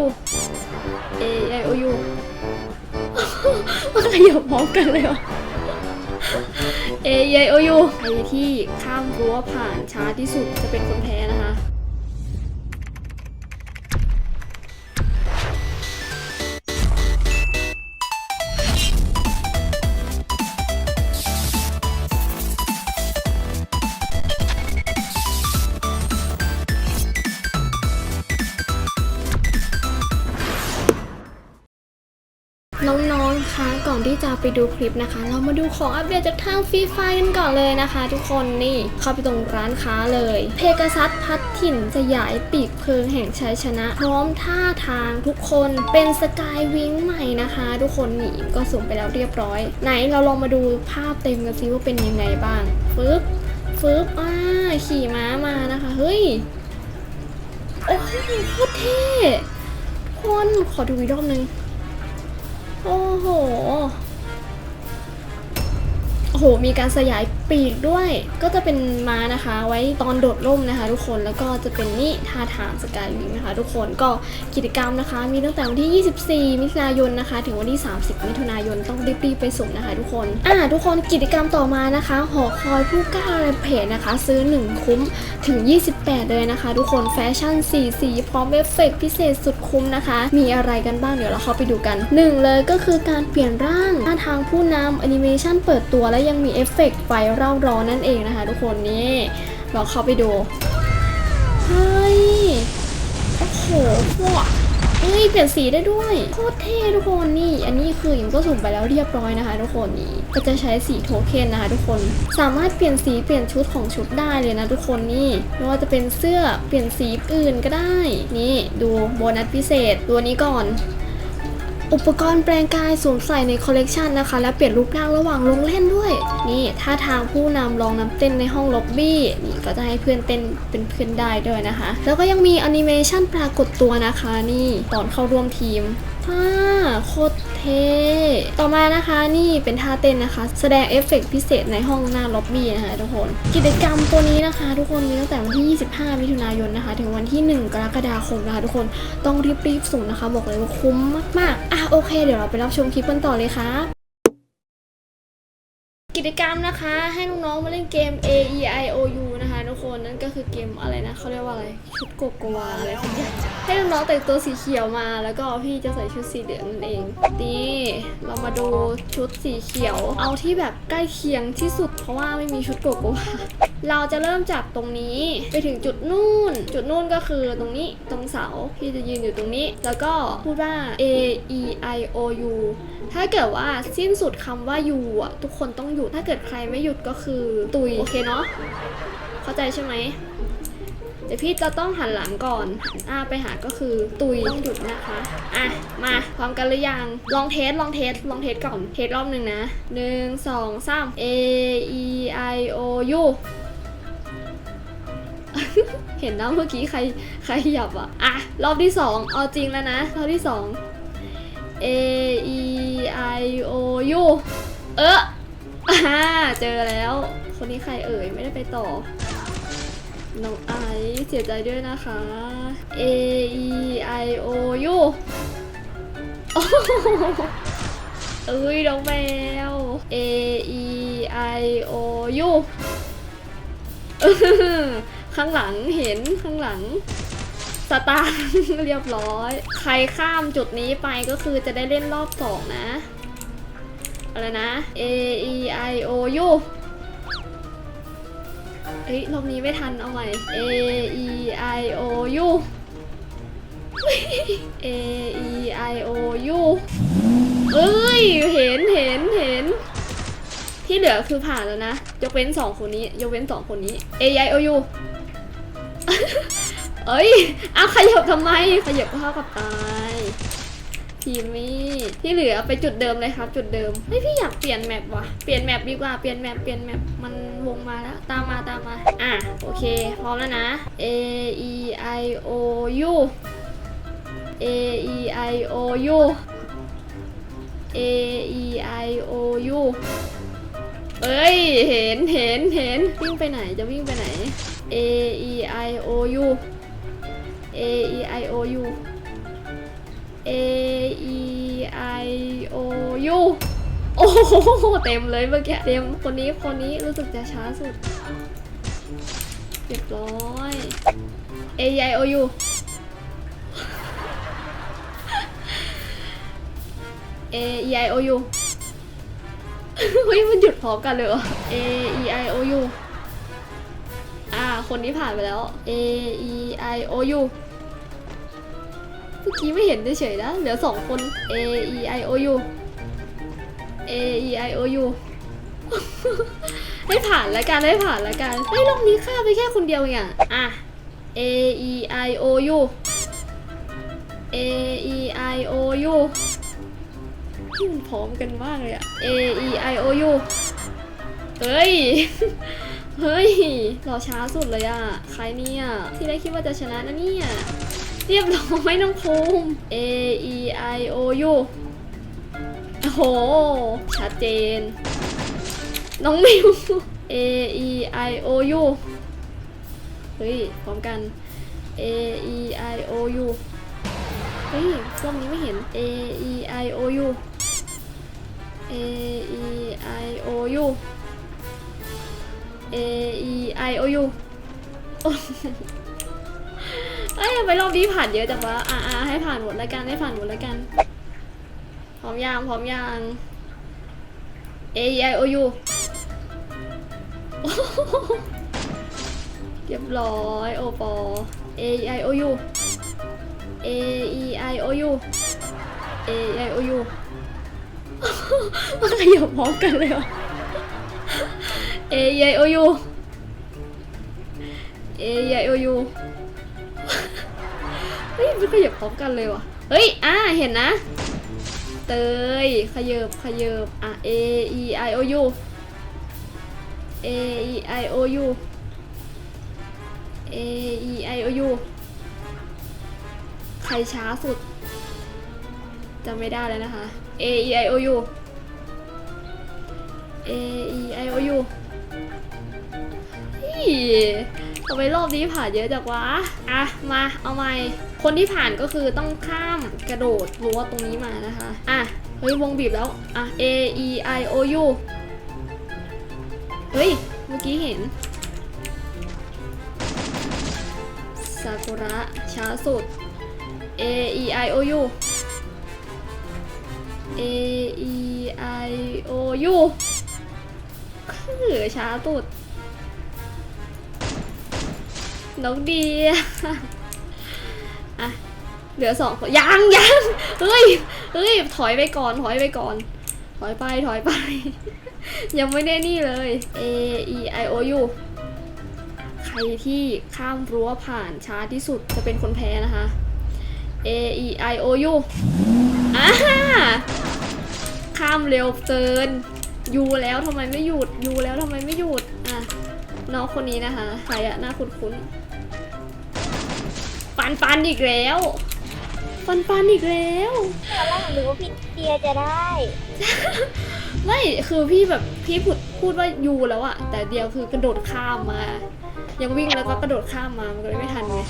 U A I O U มันขยับพร้อมกันเลยเหรอ A I O U ใครที่ข้ามรั้วผ่านช้าที่สุดจะเป็นคนแพ้นะคะ น้องๆคะก่อนที่จะไปดูคลิปนะคะ เรามาดูของอัปเดตจากทางฟรีไฟกันก่อนเลยนะคะ ทุกคนนี่เข้าไปตรงร้านค้าเลย เพกาซัสพัดถิ่นสยายปีกเพลิงแห่งชัยชนะ พร้อมท่าทางทุกคนเป็นสกายวิงใหม่นะคะ ทุกคนนี่ก็สุ่มไปแล้วเรียบร้อย ไหนเราลองมาดูภาพเต็มกันซิว่าเป็นยังไงบ้างฟึบฟึบอ่าขี่ม้ามานะคะเฮ้ยโอ้โหโคตรเท่คนขอดูอีกรอบนึง โอ้โห โหมีการสยายปีกด้วย ก็จะเป็นม้านะคะ ไว้ตอนโดดร่มนะคะ ทุกคนแล้วก็จะเป็นนี่ท่าทางสกายวิงนะคะ ทุกคนก็กิจกรรมนะคะ มีตั้งแต่วันที่ 24 มิถุนายนนะคะ ถึงวันที่ 30 มิถุนายนต้องรีบๆไปสุ่มนะคะ ทุกคนอ่าทุกคนกิจกรรมต่อมานะคะ หอคอยผู้กล้ารมเพจนะคะ ซื้อ 1 คุ้มถึง 28 เลยนะคะ ทุกคนแฟชั่น4สีพร้อมเอฟเฟกพิเศษสุดคุ้มนะคะ มีอะไรกันบ้างเดี๋ยวเราเข้าไปดูกัน 1 เลยก็คือการเปลี่ยนร่างท่าทางผู้นำแอนิเมชันเปิดตัวและยังมีเอฟเฟกต์ไฟเร่าร้อนนั่นเองนะคะ ทุกคนนี่เราเข้าไปดูเฮ้ยโอ้โหพวกเฮ้ยเปลี่ยนสีได้ด้วยโคตรเท่ทุกคนนี่ อันนี้คืออิมก็สุ่มไปแล้วเรียบร้อยนะคะ ทุกคนนี่ก็จะใช้สีโทเค็นนะคะ ทุกคนสามารถเปลี่ยนสีเปลี่ยนชุดของชุดได้เลยนะทุกคนนี่ไม่ว่าจะเป็นเสื้อเปลี่ยนสีอื่นก็ได้ นี่ดูโบนัสพิเศษตัวนี้ก่อน อุปกรณ์แปลงกายสวมใส่ในคอลเลกชันนะคะ และเปลี่ยนรูปร่างระหว่างลงเล่นด้วย นี่ท่าทางผู้นำลองนำเต้นในห้องล็อบบี้ นี่ก็จะให้เพื่อนเต้นเป็นเพื่อนได้ด้วยนะคะ แล้วก็ยังมีแอนิเมชันปรากฏตัวนะคะ นี่ตอนเข้าร่วมทีมอ่าโคตรเท่ต่อมานะคะนี่เป็นท่าเต้นนะคะ แสดงเอฟเฟกต์พิเศษในห้องหน้าล็อบบี้นะคะทุกคน กิจกรรมตัวนี้นะคะ ทุกคนมีตั้งแต่วันที่ 25 มิถุนายนนะคะ ถึงวันที่ 1 กรกฎาคมนะคะ ทุกคนต้องรีบๆสุ่มนะคะ บอกเลยว่าคุ้มมากๆอะโอเคเดี๋ยวเราไปรับชมคลิปกันต่อเลยค่ะกิจกรรมนะคะให้น้องๆมาเล่นเกม A E I O U นะคะ คนนั่นก็คือเกมอะไรนะเขาเรียกว่าอะไรชุดโกโกวาอะไรสักอย่างให้น้องๆแต่งตัวสีเขียวมา แล้วก็พี่จะใส่ชุดสีเหลืองนั่นเองนี่เรามาดูชุดสีเขียว เอาที่แบบใกล้เคียงที่สุด เพราะว่าไม่มีชุดโกโกวาเราจะเริ่มจากตรงนี้ไปถึงจุดนู่น จุดนู่นก็คือตรงนี้ตรงเสาพี่จะยืนอยู่ตรงนี้ แล้วก็พูดว่า A E I O U ถ้าเกิดว่าสิ้นสุดคำว่า U อะทุกคนต้องหยุดถ้าเกิดใครไม่หยุดก็คือตุยโอเคเนาะ เข้าใจใช่ไหมเดี๋ยวพี่จะต้องหันหลังก่อนหันอ้าไปหาก็คือตุยต้องหยุดนะคะอะมาพร้อมกันหรือยังลองเทสลองเทสลองเทสก่อนเทสรอบหนึ่งนะหนึ่งสองสาม A E I O U เห็นนะเมื่อกี้ใครใครขยับอะ อะ รอบที่สองเอาจริงแล้วนะ รอบที่สอง A E I O U เออ อ่าเจอแล้ว คนนี้ใครเอ่ยไม่ได้ไปต่อ น้องไอซ์เสียใจด้วยนะคะ A E I O U โอ้โหเอ้ยน้องแมว A E I O U อื้อหือข้างหลังเห็นข้างหลังสตาร์เรียบร้อย ใครข้ามจุดนี้ไปก็คือจะได้เล่นรอบสองนะ อะไรนะ A E I O U เอ้ยรอบนี้ไม่ทัน เอาใหม่ A E I O U A E I O U เอ้ย เห็นเห็นเห็น ที่เหลือคือผ่านแล้วนะ ยกเว้นสองคนนี้ ยกเว้นสองคนนี้ A E I O U เอ้ยเอาขยับทำไม ขยับก็เท่ากับตาย พีมี่ที่เหลือไปจุดเดิมเลยครับ จุดเดิมเฮ้ยพี่อยากเปลี่ยนแมปว่ะเปลี่ยนแมปดีกว่าเปลี่ยนแมปเปลี่ยนแมปมันวงมาแล้วตามมาตามมาอะโอเคพร้อมแล้วนะ A E I O U A E I O U A E I O U เอ้ย เห็นเห็นเห็นวิ่งไปไหนจะวิ่งไปไหน A E I O U A E I O U A U โอ้โหเต็มเลยเมื่อกี้ เต็มคนนี้คนนี้รู้สึกจะช้าสุดเรียบร้อย A I O U A E I O U เฮ้ยมันหยุดพร้อมกันเลยเหรอ A E I O U อ่า คนนี้ผ่านไปแล้ว A E I O U เมื่อกี้ไม่เห็นเฉยๆนะ เหลือสองคน A E I O U A E I O U ให้ผ่านแล้วกันให้ผ่านแล้วกันเฮ้ยรอบนี้ฆ่าไปแค่คนเดียวเองอะอะ A E I O U A E I O U ที่มันพร้อมกันมากเลยอะ A E I O U เฮ้ย เฮ้ย รอช้าสุดเลยอะใครเนี่ย ที่ได้คิดว่าจะชนะนะเนี่ย เรียบร้อยน้องภูมิ A E I O U โห ชัดเจน น้องมิว A E I O U เฮ้ย พร้อมกัน A E I O U เฮ้ยรอบนี้ไม่เห็น A E I O U A E I O U A E I O U โอ้เอ้ยไมรอบนี้ผ่านเยอะจังวะอ่าอ่าให้ผ่านหมดแล้วกัน ให้ผ่านหมดแล้วกัน พร้อมยังพร้อมยัง A E I O U เรียบร้อยโอปอ A E I O U A E I O U A E I O U มันขยับพร้อมกันเลยวะ A E I O U A E I O U เฮ้ยมันขยับพร้อมกันเลยวะเฮ้ย อ่า เห็นนะ เตย ขยบขยบอะ A E I O U A E I O U A E I O U ใครช้าสุดจำไม่ได้แล้วนะคะ A E I O U A E I O U ทำไมรอบนี้ผ่านเยอะจังวะ อะ มา เอาใหม่ คนที่ผ่านก็คือต้องข้ามกระโดดรั้วตรงนี้มานะคะ อะ เฮ้ย วงบีบแล้ว อะ A E I O U เฮ้ย เมื่อกี้เห็นซากุระช้าสุด A E I O U A E I O U คือช้าสุดน้องดีย อะเหลือสองคนยังยังเฮ้ยเฮ้ยถอยไปก่อนถอยไปก่อน ถอยไปถอยไป ยังไม่ได้นี่เลย A E I O U ใครที่ข้ามรั้วผ่านช้าที่สุดจะเป็นคนแพ้นะคะ A E I O U อ่าข้ามเร็วเกินยูแล้วทำไมไม่หยุดยูแล้วทำไมไม่หยุดอะน้องคนนี้นะคะ ใครอะหน้าคุ้นๆ ปันปันอีกแล้ว ปันปันอีกแล้ว ตอนแรกหนูว่าพี่เดียจะได้ ไม่ คือพี่แบบพี่พูดพูดว่ายูแล้วอะแต่เดียวคือกระโดดข้ามมา ยังวิ่งแล้วก็กระโดดข้ามมา มันก็เลยไม่ทันไง